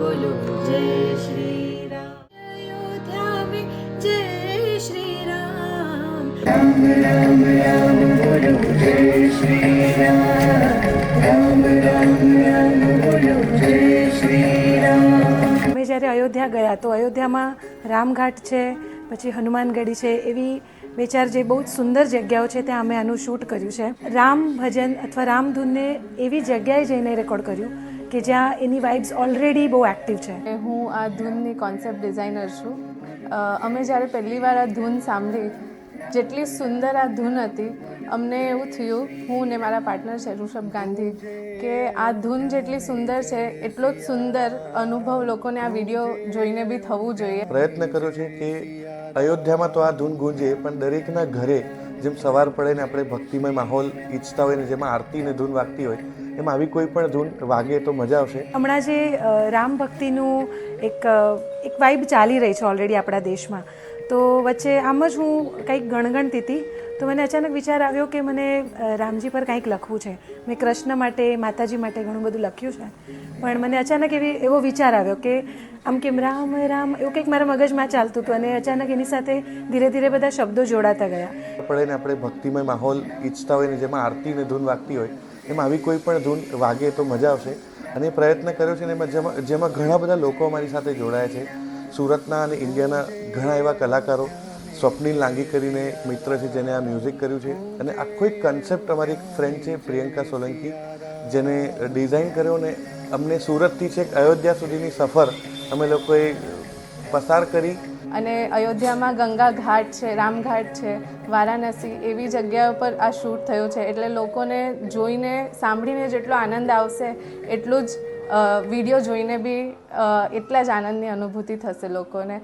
બોલો, જય શ્રી રામ જય શ્રી રામ રામ રામ બોલો જય શ્રી રામ રામ રામ બોલો જય શ્રી રામ અમે જ્યારે અયોધ્યા ગયા તો અયોધ્યામાં રામઘાટ છે, પછી હનુમાનગઢી છે, એવી બે ચાર જે બહુ જ સુંદર જગ્યાઓ છે ત્યાં અમે આનું શૂટ કર્યું છે. રામ ભજન અથવા રામધૂનને એવી જગ્યાએ જઈને રેકોર્ડ કર્યું કે જ્યાં એની વાઇબ્સ ઓલરેડી બહુ એક્ટિવ છે. કે હું આ ધૂનની કોન્સેપ્ટ ડિઝાઇનર છું. અમે જ્યારે પહેલી વાર આ ધૂન સાંભળી જેટલી સુંદર આ ધૂન હતી અમને એવું થયું હું ને મારા પાર્ટનર છે ઋષભ ગાંધી કે આ ધૂન જેટલી સુંદર છે એટલો જ સુંદર અનુભવ લોકોને આ વીડિયો જોઈને બી થવું જોઈએ. પ્રયત્ન કર્યો છે કે અયોધ્યામાં તો આ ધૂન ગુંજે પણ દરેકના ઘરે જેમ સવાર પડે ને આપણે ભક્તિમય માહોલ ઈચ્છતા હોય ને જેમાં આરતી ને ધૂન વાગતી હોય એમ આવી કોઈ પણ ધૂન વાગે તો મજા આવશે. હમણાં જે રામ ભક્તિનું એક એક વાઇબ ચાલી રહી છે ઓલરેડી આપણા દેશમાં. તો વચ્ચે આમ જ હું કંઈક ગણગણતી હતી તો મને અચાનક વિચાર આવ્યો કે મને રામજી પર કંઈક લખવું છે. મેં કૃષ્ણ માટે માતાજી માટે ઘણું બધું લખ્યું છે. પણ મને અચાનક એવી એવો વિચાર આવ્યો કે આમ કેમ રામ રામ એવું કંઈક મારા મગજમાં ચાલતું હતું અને અચાનક એની સાથે ધીરે ધીરે બધા શબ્દો જોડાતા ગયા. આપણે આપણે ભક્તિમય માહોલ ઈચ્છતા હોય ને જેમાં આરતી ને ધૂન વાગતી હોય એમ આવી કોઈ પણ ધૂન વાગે તો મજા આવશે. અને પ્રયત્ન કર્યો છે ને એમાં જેમાં જેમાં ઘણા બધા લોકો અમારી સાથે જોડાયા છે. સુરતના અને ઇન્ડિયાના ઘણા એવા કલાકારો, સ્વપ્નિલ લાંગી કરીને મિત્ર છે જેને આ મ્યુઝિક કર્યું છે. અને આખો એક કન્સેપ્ટ અમારી એક ફ્રેન્ડ છે, પ્રિયંકા સોલંકી, જેને ડિઝાઇન કર્યો ને અમને સુરતથી છેક અયોધ્યા સુધીની સફર અમે લોકોએ પસાર કરી. અને અયોધ્યામાં ગંગા ઘાટ છે રામઘાટ છે વારાણસી એવી જગ્યાઓ પર આ શૂટ થયું છે. એટલે લોકોને જોઈને સાંભળીને જેટલો આનંદ આવશે એટલું જ વીડિયો જોઈને બી એટલા જ આનંદની અનુભૂતિ થશે લોકોને.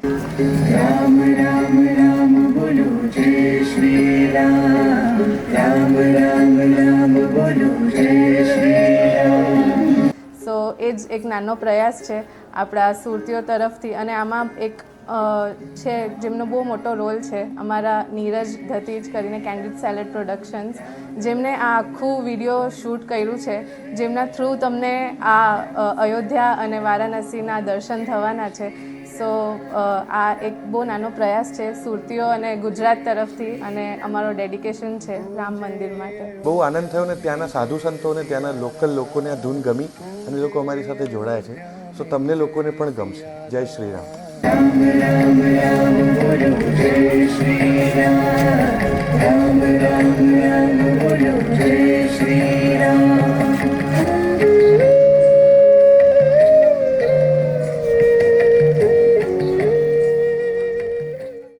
સો એ જ એક નાનો પ્રયાસ છે આપણા સુરતીઓ તરફથી અને આમાં એક છે, જેમનો બહુ મોટો રોલ છે અમારા નીરજ ધતીજ કરીને કેન્ડિડ સેલેડ પ્રોડક્શન્સ, જેમણે આ આખું વીડિયો શૂટ કર્યું છે, જેમના થ્રુ તમને આ અયોધ્યા અને વારાણસીના દર્શન થવાના છે. સો આ એક બહુ નાનો પ્રયાસ છે સુરતીઓ અને ગુજરાત તરફથી અને અમારો ડેડિકેશન છે રામ મંદિર માટે. બહુ આનંદ થયો ને ત્યાંના સાધુ સંતો અને ત્યાંના લોકલ લોકોને આ ધૂન ગમી અને લોકો અમારી સાથે જોડાયા છે. સો તમને લોકોને પણ ગમશે. જય શ્રી રામ. ശ്രീരാം രാം രാം